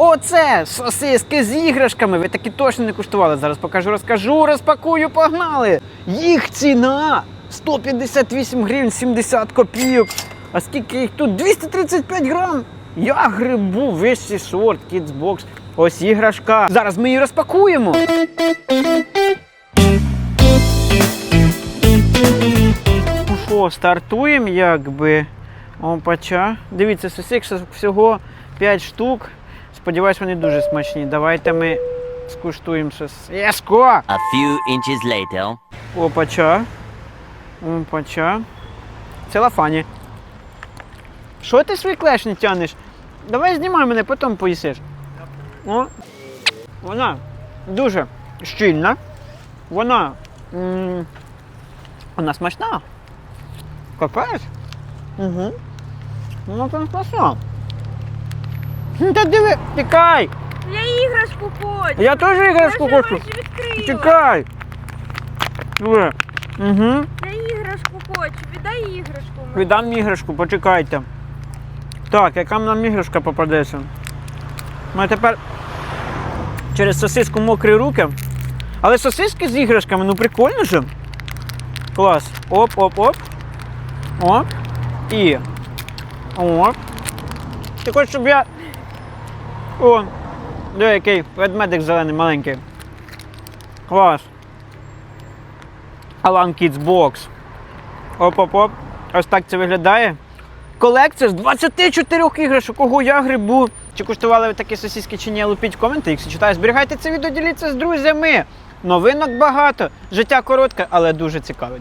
Оце сосиски з іграшками. Ви такі точно не куштували. Зараз покажу, розкажу, розпакую, погнали. Їх ціна 158 гривень 70 копійок. А скільки їх тут? 235 грам. Я грибу вищий сорт, кідсбокс. Ось іграшка. Зараз ми її розпакуємо. Ну що, стартуємо якби. Опача. Дивіться, сосик що всього 5 штук. Сподіваюсь, вони дуже смачні. Давайте ми скуштуємо сосиску. A few inches later. Опача. Опача. Целофані. Що ти свій клеш не тянеш? Давай знімай мене, потім поїсиш. О. Вона дуже щільна. Вона. м, вона смачна. Капець. Угу. Вона там смачна. М, Та диви, тікай! Я іграшку хочу. Я теж іграшку Я хочу. Тікай! Диви. Угу. Я іграшку хочу. Віддай іграшку. мені. Віддам іграшку, почекайте. Так, яка нам іграшка попадеться? Ми тепер через сосиску мокрі руки. Але сосиски з іграшками, ну прикольно же. Клас. Оп, оп, оп. Оп. І. Оп. Ти хочеш, щоб я. О! Диви, який ведмедик зелений маленький. Клас. Alan Kids Box. Оп-оп-оп. Ось так це виглядає. Колекція з 24 іграшок. Ого, я грибу. Чи куштували ви такі сосиски чи ні? Лупіть коменти, якщо читаю. Зберігайте це відео, діліться з друзями. Новинок багато. Життя коротке, але дуже цікаве.